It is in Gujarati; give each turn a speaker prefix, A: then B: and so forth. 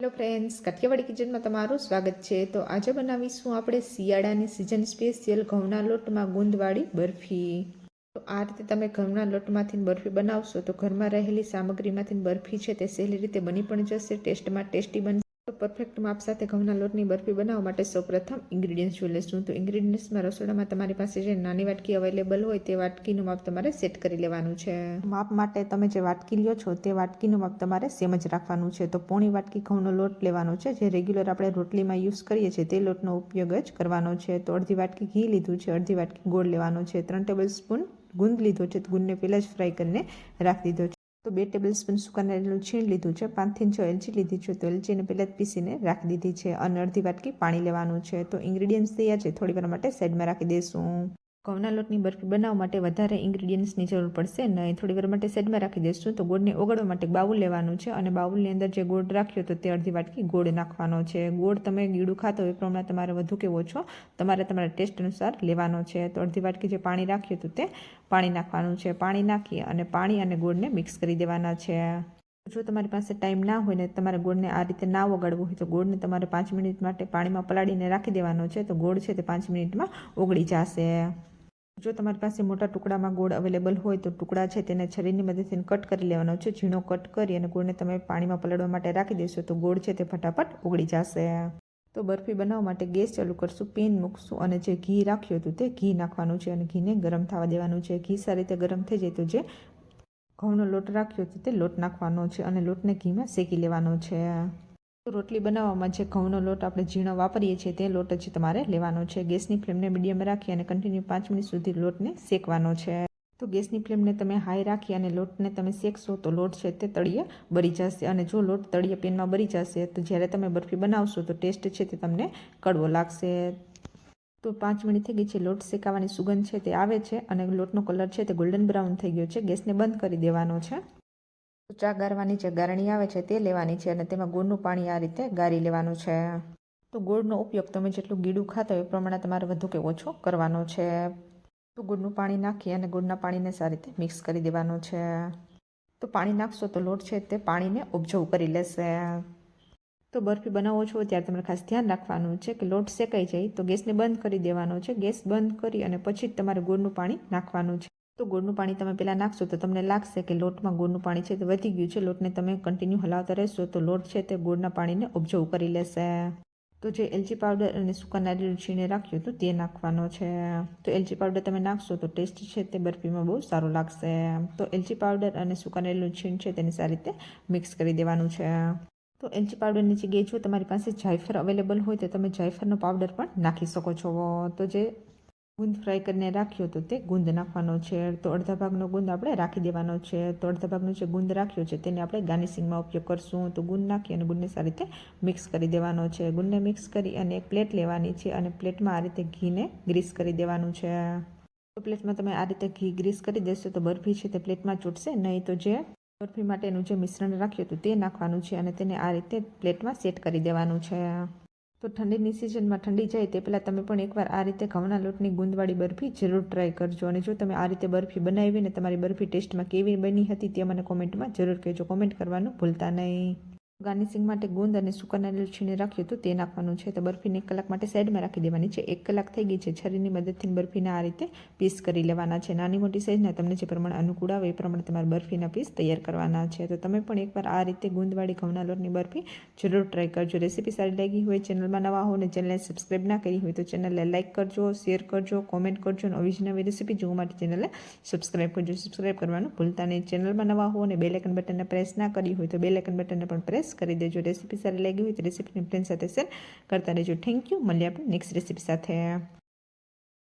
A: હેલો ફ્રેન્ડ્સ કાઠિયાવાડી કિચનમાં તમારું સ્વાગત છે. તો આજે બનાવીશું આપણે શિયાળાની સિઝન સ્પેશિયલ ઘઉંના લોટમાં ગુંદવાળી બરફી. તો આ રીતે તમે ઘઉંના લોટમાંથી બરફી બનાવશો તો ઘરમાં રહેલી સામગ્રીમાંથી બરફી છે તે સહેલી રીતે બની પણ જશે, ટેસ્ટમાં ટેસ્ટી બનશે. પરફેક્ટ માપ સાથે ઘઉંના લોટની બરફી બનાવવા માટે સૌપ્રથમ ઇન્ગ્રીડિયન્ટ્સ જોઈ લઈશું. તો ઇન્ગ્રીડિયન્ટ્સમાં રસોડામાં તમારી પાસે જે નાની વાટકી અવેલેબલ હોય તે વાટકીનું માપ તમારે સેટ કરી લેવાનું છે. માપ માટે તમે જે વાટકી લ્યો છો તે વાટકીનું માપ તમારે સેમ જ રાખવાનું છે. તો પોણી વાટકી ઘઉંનો લોટ લેવાનો છે. જે રેગ્યુલર આપણે રોટલીમાં યુઝ કરીએ છીએ તે લોટનો ઉપયોગ જ કરવાનો છે. તો અડધી વાટકી ઘી લીધું છે, અડધી વાટકી ગોળ લેવાનો છે. ત્રણ ટેબલ સ્પૂન ગુંદ લીધો છે. ગુંદને પહેલાં જ ફ્રાય કરીને રાખી દીધો છે તો બે ટેબલ સ્પૂન સુકા નારિયેળનું છીણ લીધું છે. પાંચથી છ એલચી લીધી છે. તો એલચીને પહેલાં જ પીસીને રાખી દીધી છે. અને અડધી વાટકી પાણી લેવાનું છે. તો ઇન્ગ્રીડિયન્ટ્સ તૈયાર છે. થોડી વાર માટે સાઈડમાં રાખી દઈશું ઘઉંના લોટની બરફી બનાવવા માટે વધારે ઇન્ગ્રીડિયન્ટ્સની જરૂર પડશે નહીં થોડી વાર માટે સેડમાં રાખી દઈશું. તો ગોળને ઓગળવા માટે બાઉલ લેવાનું છે અને બાઉલની અંદર જે ગોળ રાખ્યો તો તે અડધી વાટકી ગોળ નાખવાનો છે. ગોળ તમે ગીડું ખાતો એ પ્રમાણે તમારે વધુ કે ઓછો તમારે તમારા ટેસ્ટ અનુસાર લેવાનો છે. તો અડધી વાટકી જે પાણી રાખ્યું હતું તે પાણી નાખવાનું છે. પાણી નાખી અને પાણી અને ગોળને મિક્સ કરી દેવાના છે. જો તમારી પાસે ટાઈમ ના હોય ને તમારે ગોળને આ રીતે ના વગાડવું હોય તો ગોળને તમારે પાંચ મિનિટ માટે પાણીમાં પલાળીને રાખી દેવાનો છે. તો ગોળ છે તે પાંચ મિનિટમાં ઓગળી જશે. જો તમારી પાસે મોટા ટુકડામાં ગોળ અવેલેબલ હોય તો ટુકડા છે તેને છરીની મદદથી કટ કરી લેવાનો છે. ઝીણો કટ કરી અને ગોળને તમે પાણીમાં પલળવા માટે રાખી દેશો તો ગોળ છે તે ફટાફટ ઓગળી જશે. તો બરફી બનાવવા માટે ગેસ ચાલુ કરશું, પેન મૂકશું અને જે ઘી રાખ્યું હતું તે ઘી નાખવાનું છે અને ઘીને ગરમ થવા દેવાનું છે. ઘી સારી રીતે ગરમ થઈ જાય તો જે ઘઉંનો લોટ રાખ્યો હતો તે લોટ નાખવાનો છે અને લોટને ઘીમાં શેકી લેવાનો છે. રોટલી બનાવવામાં જે ઘઉંનો લોટ આપણે ઝીણો વાપરીએ છીએ, તે લોટ જ તમારે લેવાનો છે. ગેસની ફ્લેમને મીડિયમ રાખી અને કન્ટિન્યુ પાંચ મિનિટ સુધી લોટને શેકવાનો છે. તો ગેસની ફ્લેમને તમે હાઈ રાખી અને લોટને તમે શેકશો તો લોટ છે તે તળિયે બળી જશે અને જો લોટ તળિયે પેનમાં બળી જશે, તો જ્યારે તમે બરફી બનાવશો તો ટેસ્ટ છે તે તમને કડવો લાગશે. તો પાંચ મિનિટ થઈ ગઈ છે લોટ શેકાવાની, સુગંધ છે તે આવે છે અને લોટનો કલર છે તે ગોલ્ડન બ્રાઉન થઈ ગયો છે. ગેસને બંધ કરી દેવાનો છે. ચા ગારવાની જે ગારણી આવે છે તે લેવાની છે અને તેમાં ગોળનું પાણી આ રીતે ગારી લેવાનું છે. તો ગોળનો ઉપયોગ તમે જેટલું ગીડું ખાતા હોય એ પ્રમાણે તમારે વધુ કે ઓછો કરવાનો છે. તો ગોળનું પાણી નાખી અને ગોળના પાણીને સારી રીતે મિક્સ કરી દેવાનું છે. તો પાણી નાખશો તો લોટ છે તે પાણીને ઓબ્ઝર્વ કરી લેશે. તો બરફી બનાવો છો ત્યારે તમારે ખાસ ધ્યાન રાખવાનું છે કે લોટ શેકાઈ જાય તો ગેસને બંધ કરી દેવાનો છે. ગેસ બંધ કરી અને પછી જ તમારે ગોળનું પાણી નાખવાનું છે. તો ગોળનું પાણી તમે પહેલાં નાખશો તો તમને લાગશે કે લોટમાં ગોળનું પાણી છે તે વધી ગયું છે. લોટને તમે કન્ટિન્યુ હલાવતા રહેશો તો લોટ છે તે ગોળના પાણીને ઓબ્ઝર્વ કરી લેશે. તો જે એલચી પાવડર અને સૂકા નારિયેળ છીણે રાખ્યું હતું તે નાખવાનો છે. તો એલચી પાવડર તમે નાખશો તો ટેસ્ટ છે તે બરફીમાં બહુ સારો લાગશે. તો એલચી પાવડર અને સૂકા નારિયેળ છીણ છે તેને સારી રીતે મિક્સ કરી દેવાનું છે. તો એલચી પાવડરની જગ્યાએ જો તમારી પાસે જાયફળ અવેલેબલ હોય તો તમે જાયફળનો પાવડર પણ નાખી શકો છો. તો જે ગુંદ ફ્રાય કરીને રાખ્યો તો તે ગુંદ નાખવાનો છે. તો અડધા ભાગનો ગુંદ આપણે રાખી દેવાનો છે. તો અડધા ભાગનો જે ગુંદ રાખ્યો છે તેને આપણે ગાર્નિશિંગમાં ઉપયોગ કરશું. તો ગુંદ નાખી અને ગુંદને સારી રીતે મિક્સ કરી દેવાનો છે. ગુંદને મિક્સ કરી અને એક પ્લેટ લેવાની છે અને પ્લેટમાં આ રીતે ઘીને ગ્રીસ કરી દેવાનું છે. તો પ્લેટમાં તમે આ રીતે ઘી ગ્રીસ કરી દેશો તો બરફી છે તે પ્લેટમાં ચૂંટશે. નહીં તો જે બરફી માટેનું જે મિશ્રણ રાખ્યું હતું તે નાખવાનું છે અને તેને આ રીતે પ્લેટમાં સેટ કરી દેવાનું છે. તો ઠંડીની સિઝનમાં ઠંડી જાય તે પહેલાં તમે પણ એકવાર આ રીતે ઘઉંના લોટની ગુંદવાળી બરફી જરૂર ટ્રાય કરજો અને જો તમે આ રીતે બરફી બનાવીને તમારી બરફી ટેસ્ટમાં કેવી બની હતી તે મને કોમેન્ટમાં જરૂર કહેજો. કોમેન્ટ કરવાનું ભૂલતા નહીં. ગાર્નિશિંગ માટે ગુંદ અને સૂકા નારિયેળ છીણે રાખ્યું હતું, તે નાખવાનું છે. તો બરફીને એક કલાક માટે સાઈડમાં રાખી દેવાની છે. એક કલાક થઈ ગઈ છે. છરીની મદદથી બરફીને આ રીતે પીસ કરી લેવાના છે. નાની મોટી સાઈઝના તમને જે પ્રમાણે અનુકૂળ આવે એ પ્રમાણે તમારે બરફીના પીસ તૈયાર કરવાના છે. તો તમે પણ એકવાર આ રીતે ગુંદવાળી ઘઉંના લોટની બરફી જરૂર ટ્રાય કરજો. રેસીપી સારી લાગી હોય, ચેનલમાં નવા હો ને ચેનલને સબસ્ક્રાઈબ ના કરી હોય તો ચેનલને લાઇક કરજો શેર કરજો કોમેન્ટ કરજો અને જ નવી રેસીપી જોવા માટે ચેનલને સબસ્ક્રાઈબ કરજો. સબસ્ક્રાઈબ કરવાનું ભૂલતા નહીં. ચેનલમાં નવા હો અને બેલેકન બટનને પ્રેસ ના કરી હોય તો બેલેકન બટનને પણ પ્રેસ પ્રેસ કરી દેજો રેસીપી સારી લાગી હોય તો રેસીપીની ફ્રેન્ડ સાથે શેર કરતા રહેજો. થેન્ક યુ મળીએ આપણે નેક્સ્ટ રેસીપી સાથે.